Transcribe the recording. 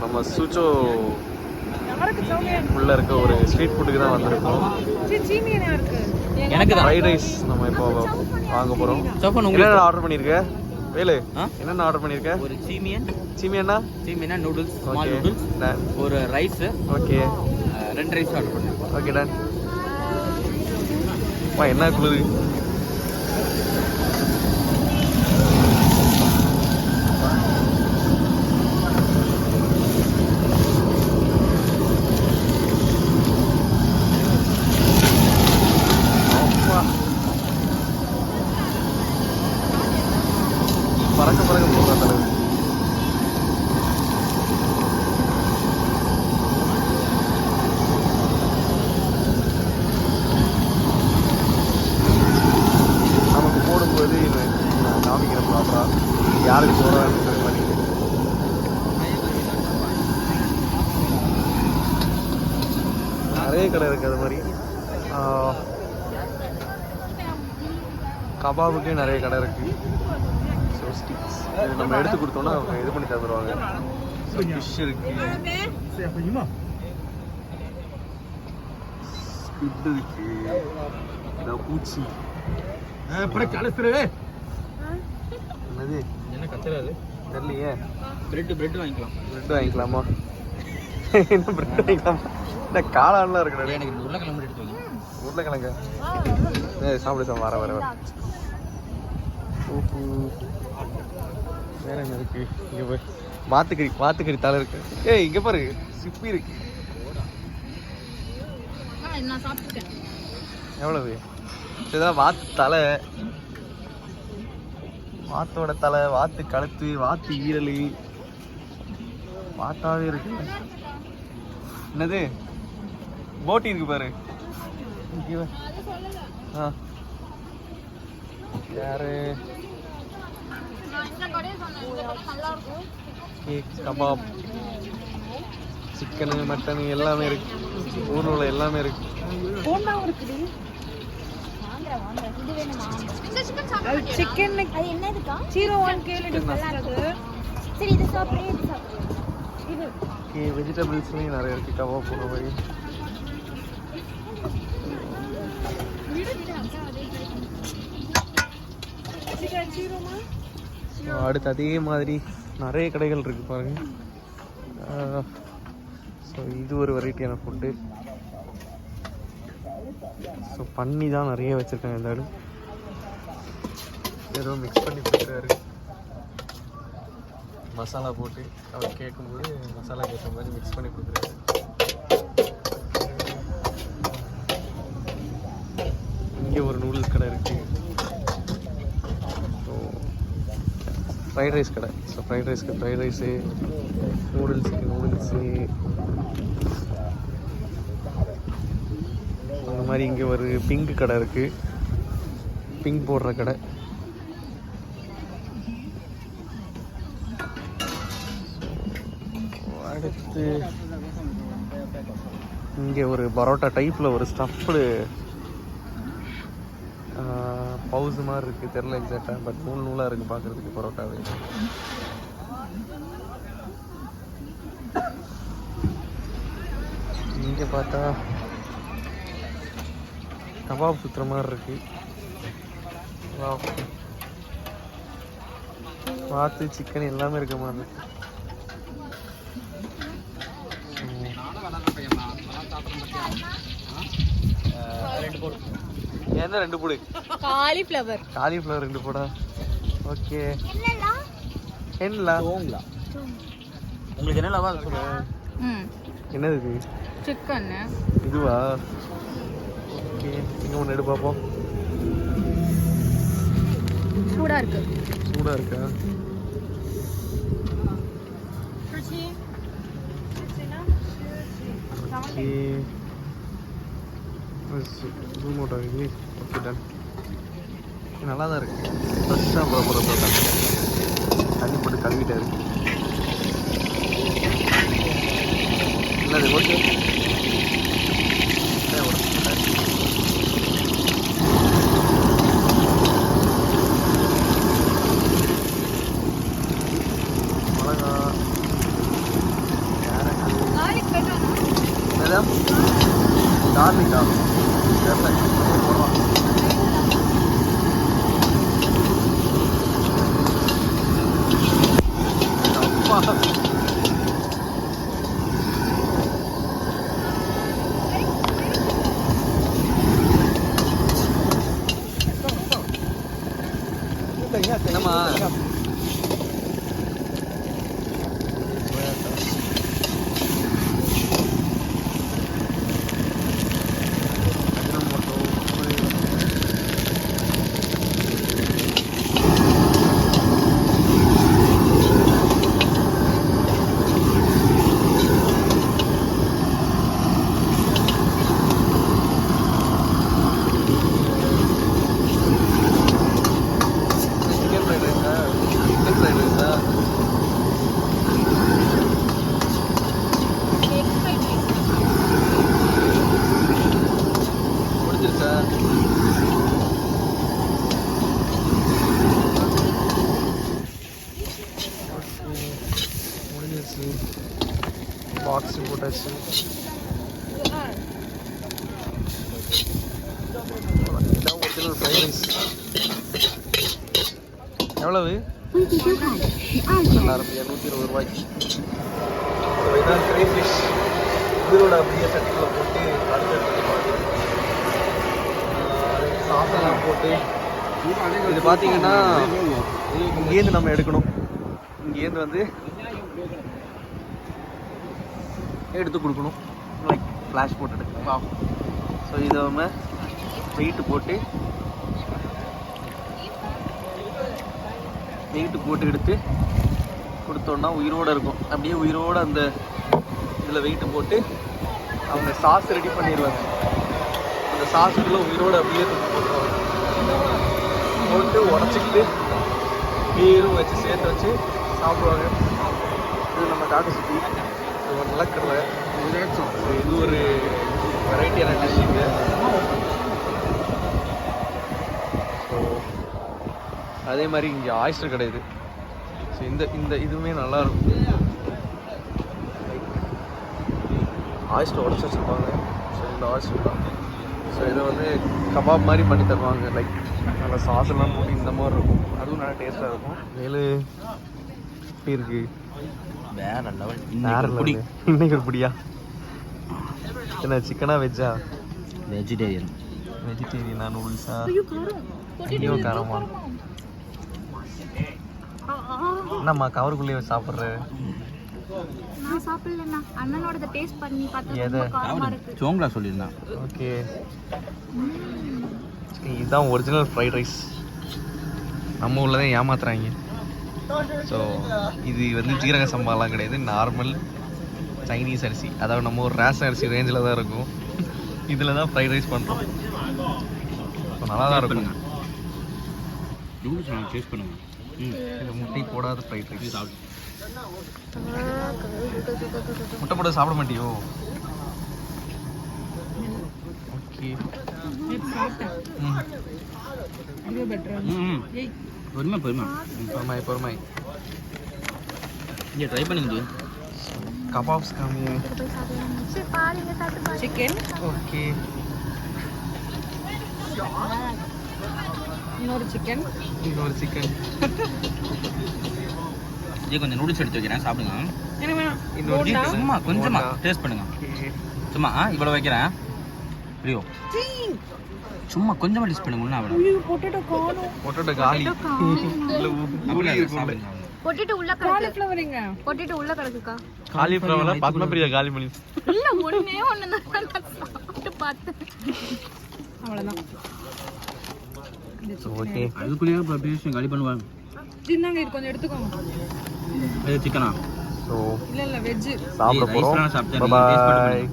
நம்ம சூச்சோ உள்ள இருக்க ஒரு ஸ்ட்ரீட் ஃபுட்டுக்கு தான் வந்திருக்கோம். எனக்கு தான். ஃப்ரைட் ரைஸ் நம்ம இப்போ வாங்க போகிறோம் சோஃபன் உங்களுக்கு என்னென்ன ஆர்டர் பண்ணியிருக்க வேலு ஆ? என்னென்ன ஆர்டர் பண்ணியிருக்க ஒரு சீமியன். சீமியண்ணா சீமியனா நூடுல்ஸ் ஸ்மால் ஓகே நூடுல்ஸ் ஒரு ரைஸ் ஓகே ரெண்டு ரைஸ் ஆர்டர் பண்ணேன் ஓகே டன் வா என்ன குளிரு? காமிக்கிறேன் யாருக்கு போகிறோம் சொல்லி மாதிரி நிறைய கடை இருக்குது அது மாதிரி. கபாபுக்கு கபாபுக்கே நிறைய கடை இருக்குது ஸோ ஸ்டிக்ஸ் இது நம்ம எடுத்து கொடுத்தோம்னா அவங்க இது பண்ணி தந்துடுவாங்க ஃபிஷ் இருக்குது ஸ்குட் பூச்சி. அப்புறம் பூச்சி என்னது? என்ன கத்துறாது தெரியலையே. பிரெட் பிரெட் வாங்கிக்கலாம். பிரெட் வாங்கிக்கலாமா? என்ன பிரெட் வாங்கிக்கலாமா? என்ன காளான்லாம் இருக்கு எனக்கு இந்த உருளைக்கிழங்கு எடுத்து வைங்க. உருளைக்கிழங்க? ஏ சாப்பிடு சாப்பிடு வர வர வர ஊஹூ. வேற என்ன இருக்கு? இங்க போய் வாத்துக்கறி வாத்துக்கறி தலை இருக்கு. ஏய் இங்க பாரு. சிப்பி இருக்கு. எவ்வளவு? இதெல்லாம் வாத்து தலை வாத்தோட தலை வாத்து கழுத்து வாத்து ஈரல். வாத்தாவே இருக்கு. என்னது? போட்டி இருக்கு பாரு. ஆ. யாரு? கேக் கபாப் சிக்கனு மட்டனு எல்லாமே இருக்கு. ஊர்ல எல்லாமே இருக்கு. இருக்குது சிக்கன் அது என்னதுக்கா? ஜீரோ ஒன் கேலி டிஃபரன்ஸ் அது சரி இது சாப்பிடு இது சாப்பிடு. இது. ஓகே வெஜிடபிள்ஸ்லையும் நிறைய இருக்கு கபாப் போடுற மாதிரி. அடுத்து அதே மாதிரி நிறைய கடைகள் இருக்கு பாருங்க. ஸோ இது ஒரு வெரைட்டியான ஃபுட்டு ஸோ பண்ணி தான் நிறைய வச்சுருக்காங்க இந்த இடம். ஏதோ மிக்ஸ் பண்ணி கொடுக்குறாரு மசாலா போட்டு அவர் கேட்கும்போது மசாலா கேட்ட மாதிரி மிக்ஸ் பண்ணி கொடுக்குறாரு இங்கே ஒரு நூடுல்ஸ் கடை இருக்குது ஸோ ஃப்ரைட் ரைஸ் கடை. ஸோ ஃப்ரைட் ரைஸ்க்கு ஃப்ரைட் ரைஸு நூடுல்ஸுக்கு நூடுல்ஸு அந்த மாதிரி இங்கே ஒரு பிங்க் கடை இருக்குது பிங்க் போடுற கடை. அடுத்து இங்கே ஒரு பரோட்டா டைப்பில் ஒரு ஸ்டஃப்டு பவுஸ் மாதிரி இருக்குது தெரில எக்ஸாக்டாக பட் நூல் நூலாக இருக்குது பார்க்குறதுக்கு பரோட்டாவே. இங்கே பார்த்தா கபாப் சுற்றுற மாதிரி இருக்கு. Wow. வாத்து சிக்கன் எல்லாமே இருக்க மாதிரி. இருக்கு ஏன் ரெண்டு போடு. காலிஃப்ளவர் காலிஃப்ளவர் ரெண்டு போடா. ஓகே என்னலா ஓங்களா உங்களுக்கு என்ன லவா சொல்லுங்க. ம். என்னது இது சிக்கன் இதுவா? ஓகே இங்கே ஒன்று எடு பார்ப்போம் சூடா இருக்கு. சூடாக இருக்கா? ஓகே ஜூம் அவுட் ஆகுது ஓகே டன் நல்லா தான் இருக்குது ஃப்ரெஷ்ஷாக போட போட போட தண்ணி போட்டு கழுவிட்டாரு என்னது ஓகே கார்லிக் ஆகும் Nama பாக்ஸ் இதான் ஒரிஜினல் ஃப்ரைட் ரைஸ் எவ்வளவு? ரெண்டாயிரம் நூற்றி இருபது ரூபாய்க்கு இதான் ஃப்ரை ஃபிஷ் இதோட அப்படியே சட்டியில் போட்டு அடுத்து சாசெல்லாம் போட்டு. இது பார்த்தீங்கன்னா இங்கேருந்து நம்ம எடுக்கணும். இங்கேருந்து வந்து எடுத்து கொடுக்கணும். லைக் ஃப்ளாஷ் போட்டு எடுக்கலாம் ஸோ இதை நம்ம வெயிட்டு போட்டு வெயிட்டு போட்டு எடுத்து கொடுத்தோன்னா உயிரோடு இருக்கும். அப்படியே உயிரோடு அந்த இதில் வெயிட்டு போட்டு அவங்க சாஸ் ரெடி பண்ணிடுவாங்க. அந்த சாஸுக்குள்ளே உயிரோடு அப்படியே போட்டுருவாங்க. போட்டு உடச்சிக்கிட்டு நீரும் வச்சு சேர்த்து வச்சு சாப்பிடுவாங்க. இது நம்ம காட்டு சுற்றி நிலக்கடலை இது ஒரு வெரைட்டியான டிஷ்ஷுங்க ஸோ அதே மாதிரி இங்கே ஆயிஸ்டர் கிடையாது ஸோ இந்த இந்த இதுவுமே நல்லா இருக்கும். ஆயிஸ்டர் உடச்சி வச்சுருப்பாங்க. ஸோ இந்த ஆயிஸ்டர் தான். ஸோ இதை வந்து கபாப் மாதிரி பண்ணி தருவாங்க. லைக் நல்லா சாஸ் எல்லாம் போட்டு இந்த மாதிரி இருக்கும். அதுவும் நல்லா டேஸ்ட்டாக இருக்கும். மேலு எப்படி வேற லெவல் வேற. இன்னைக்கு பிடியா? என்ன சிக்கனா வெஜ்ஜா வெஜிடேரியன் வெஜிடேரியனா நூடுல்ஸா ஐயோ காரம்? ஐயோ காரமா என்னம்மா கவருக்குள்ளேயே சாப்பிட்ற? நான் சாப்பிடலண்ணா. அண்ணனோட டேஸ்ட் பண்ணி பார்த்தா எதை? ரொம்ப காரமா இருக்கு. சோங்களா சொல்லியிருந்தான். ஓகே. இதுதான் ஒரிஜினல் ஃப்ரைட் ரைஸ் நம்ம ஊரில் தான் ஏமாத்துறாங்க. ஸோ இது வந்து ஜீரக சம்பாலாம் கிடையாது. நார்மல் சைனீஸ் அரிசி. அதாவது நம்ம ஒரு ரேஷன் அரிசி ரேஞ்சில் தான் இருக்கும். இதில் தான் ஃப்ரைட் ரைஸ் பண்ணுறோம் ஸோ நல்லா தான் இருக்கும். டேஸ்ட் பண்ணுங்க. இது முட்டை போடாத ஃப்ரைட் ரைஸ் முட்டை போட சாப்பிட மாட்டியோ? ஓகே ம். பொறுமை பொறுமை. பொறுமை பொறுமை. இங்கே ட்ரை பண்ணுங்க கபாப்ஸ் பாருங்க சிக்கன் ஓகே. இன்னொரு சிக்கன் இன்னொரு சிக்கன் இதே கொஞ்சம் நூடுல்ஸ் எடுத்து வைக்கிறேன் சாப்பிடுங்க. சும்மா கொஞ்சமா. டேஸ்ட் பண்ணுங்க. சும்மா இவ்வளோ வைக்கிறேன். பிரியோ சும்மா கொஞ்சமா டேஸ்ட் பண்ணுங்க ஒன்றும் அவ்வளோ ஐயோ பொட்டேட்டோ காணும். பொட்டோட்டோ காலி. இல்ல இருக்கும்ல. சாப்பிடுங்க பொட்டிட்டு உள்ள கிடக்கு. காலிஃப்ளவர் எங்க பொட்டிட்டு உள்ள கிடக்குக்கா. காலிஃப்ளவர்ல பத்மபிரியா காலி பண்ணி. இல்ல ஒண்ணே ஒண்ணு தான். சாப்பிட்டு பார்த்தேன். அவ்வளவுதான். ஓகே அதுக்குள்ளேயே இப்போ பேசி காலி பண்ணுவாங்க. இந்தாங்க இது கொஞ்சம் எடுத்துக்கோங்க. இது சிக்கனா ஸோ இல்ல இல்ல வெஜ் சாப்பிட போகிறோம் சாப்பிட்டேன்,